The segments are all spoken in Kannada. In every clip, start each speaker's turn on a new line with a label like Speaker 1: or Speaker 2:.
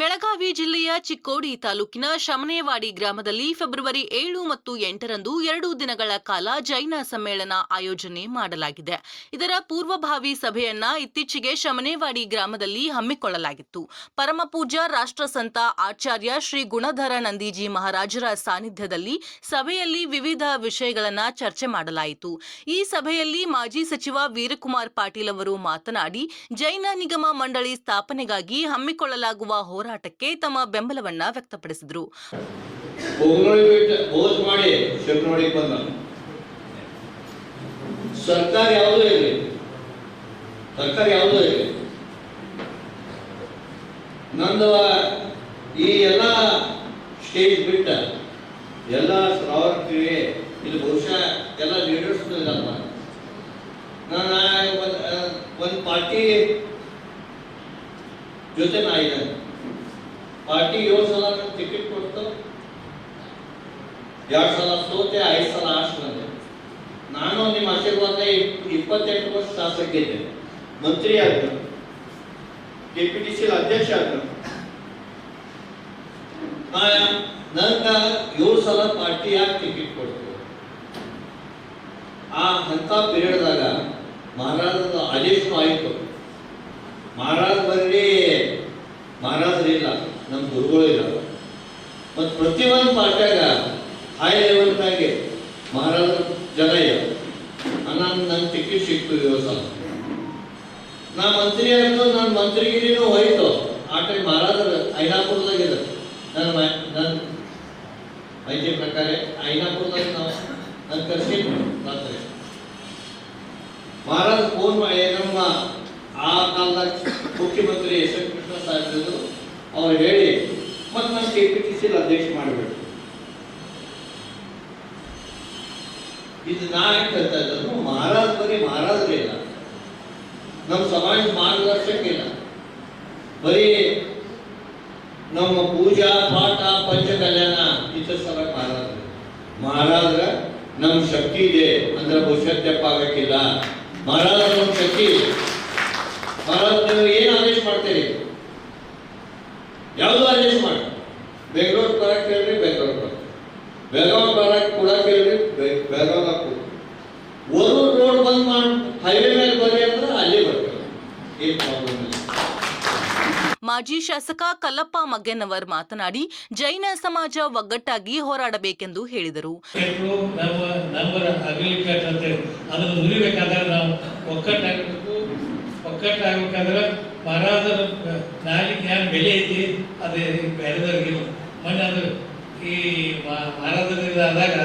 Speaker 1: ಬೆಳಗಾವಿ ಜಿಲ್ಲೆಯ ಚಿಕ್ಕೋಡಿ ತಾಲೂಕಿನ ಶಮನೇವಾಡಿ ಗ್ರಾಮದಲ್ಲಿ ಫೆಬ್ರವರಿ ಏಳು ಮತ್ತು ಎಂಟರಂದು ಎರಡು ದಿನಗಳ ಕಾಲ ಜೈನ ಸಮ್ಮೇಳನ ಆಯೋಜನೆ ಮಾಡಲಾಗಿದೆ. ಇದರ ಪೂರ್ವಭಾವಿ ಸಭೆಯನ್ನ ಇತ್ತೀಚೆಗೆ ಶಮನೇವಾಡಿ ಗ್ರಾಮದಲ್ಲಿ ಹಮ್ಮಿಕೊಳ್ಳಲಾಗಿತ್ತು. ಪರಮಪೂಜ್ಯ ರಾಷ್ಟ್ರಸಂತ ಆಚಾರ್ಯ ಶ್ರೀ ಗುಣಧರ ನಂದೀಜಿ ಮಹಾರಾಜರ ಸಾನ್ನಿಧ್ಯದಲ್ಲಿ ಸಭೆಯಲ್ಲಿ ವಿವಿಧ ವಿಷಯಗಳನ್ನು ಚರ್ಚೆ ಮಾಡಲಾಯಿತು. ಈ ಸಭೆಯಲ್ಲಿ ಮಾಜಿ ಸಚಿವ ವೀರಕುಮಾರ್ ಪಾಟೀಲ್ ಅವರು ಮಾತನಾಡಿ, ಜೈನ ನಿಗಮ ಮಂಡಳಿ ಸ್ಥಾಪನೆಗಾಗಿ ಹಮ್ಮಿಕೊಳ್ಳಲಾಗುವ ಹೋರಾಟಕ್ಕೆ ತಮ್ಮ ಬೆಂಬಲವನ್ನ ವ್ಯಕ್ತಪಡಿಸಿದರು.
Speaker 2: ಸರ್ಕಾರ ಯಾವುದೋ ಇರಲಿ. ಸರ್ಕಾರ ಯಾವುದೋ ಇರಲಿ. ನಂದು ಈ ಎಲ್ಲ ಸ್ಟೇಜ್ ಬಿಟ್ಟ ಎಲ್ಲ ಶ್ರಾವಕರಿಗೆ ಇದು ಬಹುಶಃ ಎಲ್ಲ ಲೀಡರ್ಸ್ ಇಲ್ಲಪ್ಪ ನಾನು ಒಂದು ಒಂದು ಪಾರ್ಟಿ ಜೊತೆ ನಾ ಇದ್ದೇನೆ ಪಾರ್ಟಿ ಏಳು ಸಲ ಟಿಕೆಟ್ ಕೊಡ್ತು. ಎರಡು ಸಲ ಸೋತೆ, ಐದು ಸಲ ಆಶ್ ನಾನು ನಿಮ್ಮ ಆಶೀರ್ವಾದ ಇಪ್- ಇಪ್ಪತ್ತೆಂಟು ವರ್ಷ ಶಾಸಕ ಇದ್ದೆ. ಮಂತ್ರಿ ಆದ್ರು ಕೆ ಪಿ ಟಿ ಸಿ ಅಧ್ಯಕ್ಷ ಆದ್ರು ನಂಗ ಏಳು ಸಲ ಪಾರ್ಟಿ ಯಾಕೆ ಟಿಕೆಟ್ ಕೊಡ್ತು? ಆ ಅಂತ ಪೀರಿಯಡ್ದಾಗ ಮಹಾರಾಜದ ಆದೇಶ ಆಯಿತು. ಮಹಾರಾಜ ಬರಲಿ ಮಹಾರಾಜರಿಲ್ಲ ನಮ್ಮ ಗುರುಗಳು ಇಲ್ಲ ಮತ್ತು ಪ್ರತಿಯೊಂದು ಪಾರ್ಟ್ಯಾಗ ಹೈ ಲೆವೆಲ್ದಾಗೆ ಮಹಾರಾಜರ ಜನ ಇಲ್ಲ ನಾನು ನನ್ನ ಟಿಕೆಟ್ ಸಿಕ್ತು ಈ ಸಲ ನಾ ಮಂತ್ರಿ ಆಯ್ತು ನನ್ನ ಮಂತ್ರಿಗಿರಿನೂ ಹೋಯ್ತು ಆ ಟೈಮ್ ಮಹಾರಾಜರ ಐನಾಪುರದಾಗಿದೆ ನನ್ನ ಮ- ನನ್ನ ಮಾಹಿತಿ ಪ್ರಕಾರ ಐನಾಪುರದಾಗ ನಾವು ನನ್ನ ಕರ್ಸಿದ್ರು ರಾತ್ರಿ ಮಹಾರಾಜ ಫೋನ್ ಮಾಡಿ ನಮ್ಮ ಆ ಕಾಲದಾಗ ಮುಖ್ಯಮಂತ್ರಿ ಎಸ್ ಎಂ ಕೃಷ್ಣ ಸಾಹೇಬ್ರು ಅವ್ರು ಹೇಳಿ, ಮತ್ತೆ ನಾನು ಕೆ ಪಿ ಟಿ ಅಧ್ಯಕ್ಷ ಮಾಡಬೇಕು. ಇದು ನಾ ಯಾಕೆ ಹೇಳ್ತಾ ಮಹಾರಾಜ ಬರೀ ಮಹಾರಾಜರೇ ಇಲ್ಲ. ನಮ್ಮ ಸಮಾಜ ಮಾರ್ಗದರ್ಶಕ ಇಲ್ಲ. ಬರೀ ನಮ್ಮ ಪೂಜಾ ಪಾಠ ಪಂಚ ಕಲ್ಯಾಣ ಇತರ ಸಲ ಮಹಾರಾಜ ಮಹಾರಾಜರ ನಮ್ಮ ಶಕ್ತಿ ಇದೆ, ಅಂದ್ರೆ ಬಹುಶಃ ತೆಪ್ಪಾಗಕ್ಕಿಲ್ಲ ಮಹಾರಾಜರ ನಮ್ಮ ಶಕ್ತಿ ನೀವು ಏನು ಆದೇಶ ಮಾಡ್ತೀರಿ? ಯಾವುದು ಆದೇಶ ಮಾಡಿ? ಬೆಂಗಳೂರು ಬರಕ್ಕೆ ಹೇಳ್ರಿ ಬೆಂಗಳೂರು ಬರ ಬೆಳಗಾವ್ ಬರಕ್ಕೆ ಕೂಡ ಕೇಳ್ರಿ ಬೆಳಗಾವ್ ಒಂದು ರೋಡ್ ಬಂದ್ ಮಾಡಿ ಹೈವೇ ಮೇಲೆ ಬರ್ರಿ ಅಂದ್ರೆ ಅಲ್ಲೇ ಬರ್ತೀವಿ ಏನು ಪ್ರಾಬ್ಲಮ್ ಇಲ್ಲ.
Speaker 1: ಮಾಜಿ ಶಾಸಕ ಕಲ್ಲಪ್ಪ ಮಗ್ಗೆನವರ್ ಮಾತನಾಡಿ ಜೈನ ಸಮಾಜ ಒಗ್ಗಟ್ಟಾಗಿ ಹೋರಾಡಬೇಕೆಂದು ಹೇಳಿದರು.
Speaker 3: ಕೆಟ್ಟರು ಒಕ್ಕಟ್ಟಾಗಬೇಕಾದ್ರೆ ಮಹಾರಾಜರ ನಾಲಿಗೆ ಏನು ಬೆಲೆ ಐತಿ, ಅದೇ ಬೇರೆದವ್ರಿಗಿಲ್ಲ ಮೊನ್ನೆ ಅದು ಈ ಮಹಾರಾಜರಿಂದ ಆದಾಗ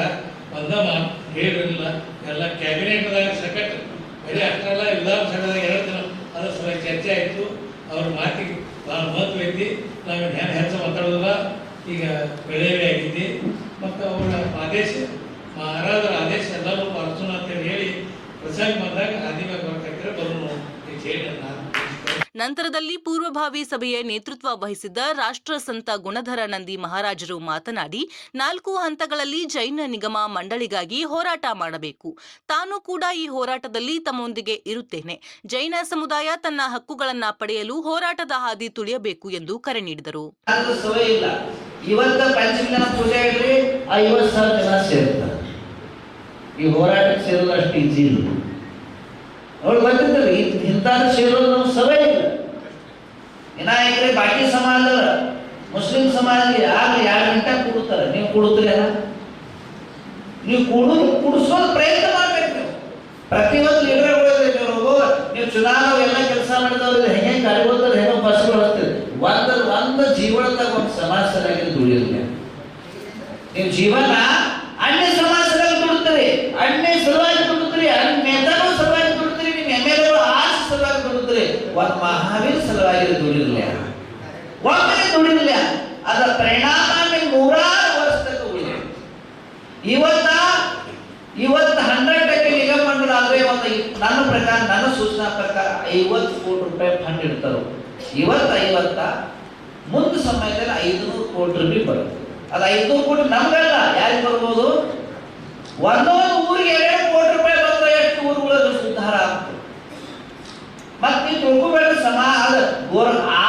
Speaker 3: ಮಾತು ಹೇಳಿರಲಿಲ್ಲ ಎಲ್ಲ ಕ್ಯಾಬಿನೆಟ್ದಾಗ ಸಕಟ್ ಬರೀ ಅಷ್ಟೆಲ್ಲ ವಿಧಾನಸಭೆದಾಗ ಎರಡು ದಿನ ಅದ್ರ ಸಲ ಚರ್ಚೆ ಆಯಿತು. ಅವ್ರ ಮಾತಿಗೆ ಭಾಳ ಮಹತ್ವ ಐತಿ. ನಾವು ಏನು ಹೆಚ್ಚು ಮಾತಾಡೋದಿಲ್ಲ, ಈಗ ಬೆಳೆವೇ ಆಗೈತಿ ಮತ್ತು ಅವರ ಆದೇಶ, ಮಹಾರಾಜರ ಆದೇಶ ಎಲ್ಲರೂ ಪಾಲಿಸೋಣ ಅಂತೇಳಿ ಹೇಳಿ, ಪ್ರಸಂಗ ಬಂದಾಗ ಆದಿಮ ಬರ್ತಾಯಿದ್ರೆ ಬರೋಣ
Speaker 1: ನಂತರದಲ್ಲಿ ಪೂರ್ವಭಾವಿ ಸಭೆಯ ನೇತೃತ್ವ ವಹಿಸಿದ್ದ ರಾಷ್ಟ್ರ ಸಂತ ಗುಣಧರ ನಂದಿ ಮಹಾರಾಜರು ಮಾತನಾಡಿ, ನಾಲ್ಕು ಹಂತಗಳಲ್ಲಿ ಜೈನ ನಿಗಮ ಮಂಡಳಿಗಾಗಿ ಹೋರಾಟ ಮಾಡಬೇಕು. ತಾನು ಕೂಡ ಈ ಹೋರಾಟದಲ್ಲಿ ತಮ್ಮೊಂದಿಗೆ ಇರುತ್ತೇನೆ. ಜೈನ ಸಮುದಾಯ ತನ್ನ ಹಕ್ಕುಗಳನ್ನು ಪಡೆಯಲು ಹೋರಾಟದ ಹಾದಿ ತುಳಿಯಬೇಕು ಎಂದು ಕರೆ ನೀಡಿದರು.
Speaker 4: ಈ ಹೋರಾಟಕ್ಕೆ ಅವ್ರು ಗೊತ್ತಿರ್ತದೆ ಇಂಥದ್ದು ಸೇರೋದು ನಮ್ಗೆ ಸಭೆ ಇಲ್ಲ ವಿನಾಯಕರೇ ಬಾಕಿ ಸಮಾಜ ಮುಸ್ಲಿಂ ಸಮಾಜದಲ್ಲಿ ಯಾರು ಎರಡು ಗಂಟೆ ಕೂಡುತ್ತಾರೆ. ನೀವು ಕೂಡುತ್ತೀರಲ್ಲ ನೀವು ಕೂಡು, ಕೂಡಿಸೋದು ಪ್ರಯತ್ನ ಮಾಡ್ಬೇಕು ನೀವು. ಪ್ರತಿಯೊಂದು ಲೀಡರ್ಗಳು ನೀವು ಚುನಾವಣೆ ಎಲ್ಲ ಕೆಲಸ ಮಾಡಿದವ್ರಿಗೆ ಹೆಂಗೆ ಕರಿಬೋದ್ರೆ ಹೆಂಗೆ ಬಸ್ಗಳು ಹತ್ತಿದೆ ಒಂದ ಒಂದು ಜೀವನದಾಗ ಒಂದು ಸಮಾಜ ಸರಿಯಾಗಿ ದುಡಿಯೋದಿಲ್ಲ ನೀವು ಜೀವನ ಅನ್ಯ ಸಮಾಜ ಸರಿಯಾಗಿ ದುಡುತ್ತೀರಿ ಅನ್ಯ ಸಲುವಾಗಿ ದುಡುತ್ತೀರಿ ಅನ್ಯ ಒಂದು ಮಹಾವೀರ ಸಲುವಾಗಿ ದುಡಿದಿಲ್ಲ ಒಮ್ಮೆ ದುಡಿದಿಲ್ಲ ಅದರ ಪರಿಣಾಮ ನೂರಾರು ವರ್ಷದಾಗ ಉಳಿದ ಇವತ್ತ ಇವತ್ತು ಹಂಡ್ರೆಡ್ ಟಕ್ಕೆ ನಿಗಮ ಮಂಡಲ ಅಂದ್ರೆ ಒಂದು ನನ್ನ ಪ್ರಕಾರ ನನ್ನ ಸೂಚನಾ ಪ್ರಕಾರ ಐವತ್ತು ಕೋಟಿ ರೂಪಾಯಿ ಫಂಡ್ ಇಡ್ತಾರೆ. ಇವತ್ತು ಐವತ್ತ ಮುಂದೆ ಸಮಯದಲ್ಲಿ ಐದುನೂರು ಕೋಟಿ ರೂಪಾಯಿ ಬರುತ್ತೆ. ಅದು ಐದುನೂರು ಕೋಟಿ ನಮ್ಗಲ್ಲ, ಯಾರಿಗೆ ಬರ್ಬೋದು? ಒಂದೊಂದು ಊರಿಗೆ ಗೋರ ಆ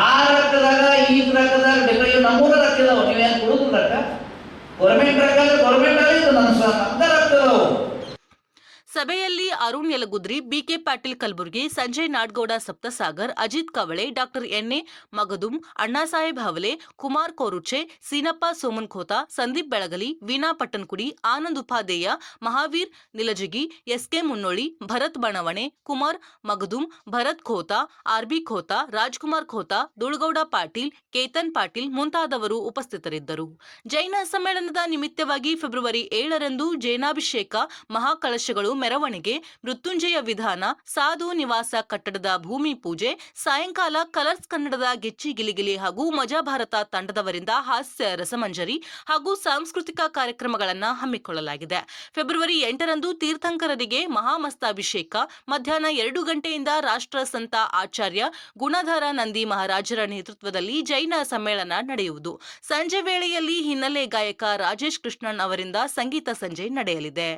Speaker 4: ಆ ರಕ್ತದಾಗ, ಈ ರಕ್ತದಾಗ ಡಿಫ್ರೆ ಇವು ನಮೂನ ರೊಕ್ಕ ಇದಾವೆ. ನೀವೇನು ಕೊಡುದು ರೊಕ್ಕ ಗೌರ್ಮೆಂಟ್ ರೊಕ್ಕ ಅಂದ್ರೆ ಗೌರ್ಮೆಂಟ್ ಇದು ನನ್ನ ಸ್ವಂತ
Speaker 1: ಸಭೆಯಲ್ಲಿ Arun Yalagudri BK Patil Kalaburagi, Sanjay Nadgouda, Saptasagar, Ajit Kavale, doctor NA Magadum Annasaheb Havale, Kumar Koruche, Seenappa Soman Khota Sandeep Belagali, Veena Pattankudi, Anand Upadhyaya Mahaveer Nilajagi, SK Munnoli, Bharat Banavane, Kumar Magadum, Bharat Khota RB Khota Rajkumar Khota Dulgouda Patil, Ketan Patil ಮುಂತಾದವರು ಉಪಸ್ಥಿತರಿದ್ದರು. ಜೈನ ಸಮ್ಮೇಳನದ ನಿಮಿತ್ತವಾಗಿ ಫೆಬ್ರವರಿ ಏಳರಂದು ಜೈನಾಭಿಷೇಕ ಮಹಾಕಳಶಗಳು ಮೆರವಣಿಗೆ, ಮೃತ್ಯುಂಜಯ ವಿಧಾನ, ಸಾಧು ನಿವಾಸ ಕಟ್ಟಡದ ಭೂಮಿ ಪೂಜೆ, ಸಾಯಂಕಾಲ ಕಲರ್ಸ್ ಕನ್ನಡದ ಗೆಚ್ಚಿ ಗಿಲಿಗಿಲಿ ಹಾಗೂ ಮಜಾ ಭಾರತ ತಂಡದವರಿಂದ ಹಾಸ್ಯ ರಸಮಂಜರಿ ಹಾಗೂ ಸಾಂಸ್ಕೃತಿಕ ಕಾರ್ಯಕ್ರಮಗಳನ್ನು ಹಮ್ಮಿಕೊಳ್ಳಲಾಗಿದೆ. ಫೆಬ್ರವರಿ ಎಂಟರಂದು ತೀರ್ಥಂಕರರಿಗೆ ಮಹಾಮಸ್ತಾಭಿಷೇಕ, ಮಧ್ಯಾಹ್ನ ಎರಡು ಗಂಟೆಯಿಂದ ರಾಷ್ಟ್ರ ಸಂತ ಆಚಾರ್ಯ ಗುಣಧರ ನಂದಿ ಮಹಾರಾಜರ ನೇತೃತ್ವದಲ್ಲಿ ಜೈನ ಸಮ್ಮೇಳನ ನಡೆಯುವುದು. ಸಂಜೆ ವೇಳೆಯಲ್ಲಿ ಹಿನ್ನೆಲೆ ಗಾಯಕ ರಾಜೇಶ್ ಕೃಷ್ಣನ್ ಅವರಿಂದ ಸಂಗೀತ ಸಂಜೆ ನಡೆಯಲಿದೆ.